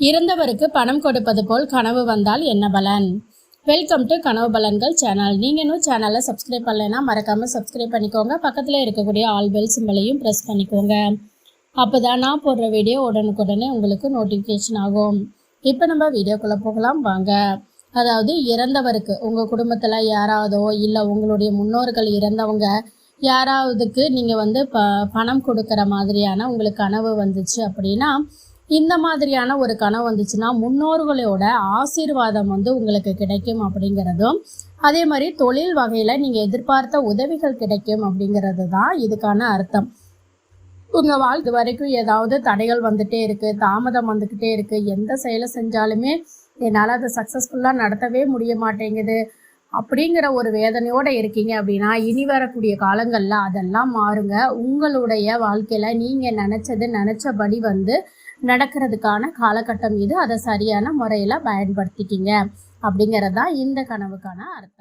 இறந்தவருக்கு பணம் கொடுப்பது போல் கனவு வந்தால் என்ன பலன்? வெல்கம் டு கனவு பலன்கள் சேனல் நீங்கள் இன்னும் சேனலை சப்ஸ்கிரைப் பண்ணலைன்னா மறக்காமல் சப்ஸ்கிரைப் பண்ணிக்கோங்க. பக்கத்தில் இருக்கக்கூடிய ஆல் பெல் சிம்பிளையும் ப்ரெஸ் பண்ணிக்கோங்க. அப்போ தான் நான் போடுற வீடியோ உடனுக்குடனே உங்களுக்கு நோட்டிஃபிகேஷன் ஆகும். இப்போ நம்ம வீடியோக்குள்ளே போகலாம். வாங்க. அதாவது இறந்தவருக்கு உங்கள் குடும்பத்தில் யாராவதோ இல்லை உங்களுடைய முன்னோர்கள் இறந்தவங்க யாராவதுக்கு நீங்கள் வந்து ப பணம் கொடுக்குற மாதிரியான உங்களுக்கு கனவு வந்துச்சு அப்படின்னா இந்த மாதிரியான ஒரு கனவு வந்துச்சுன்னா முன்னோர்களோட ஆசீர்வாதம் வந்து உங்களுக்கு கிடைக்கும் அப்படிங்கிறதும் அதே மாதிரி தொழில் வகையில் நீங்கள் எதிர்பார்த்த உதவிகள் கிடைக்கும் அப்படிங்கிறது தான் இதுக்கான அர்த்தம். உங்கள் வாழ்க்கை வரைக்கும் ஏதாவது தடைகள் வந்துட்டே இருக்குது தாமதம் வந்துக்கிட்டே இருக்குது எந்த செயலை செஞ்சாலுமே என்னால் அதை சக்ஸஸ்ஃபுல்லாக நடத்தவே முடிய மாட்டேங்குது. அப்படிங்கிற ஒரு வேதனையோடு இருக்கீங்க அப்படின்னா இனி வரக்கூடிய காலங்களில் அதெல்லாம் மாறுங்க. உங்களுடைய வாழ்க்கையில் நீங்கள் நினச்சது நினச்சபடி வந்து நடக்கிறதுக்கான காலகட்டம் இது. அதை சரியான முறையில் பயன்படுத்திக்கிங்க. அப்படிங்கிறது தான் இந்த கனவுக்கான அர்த்தம்.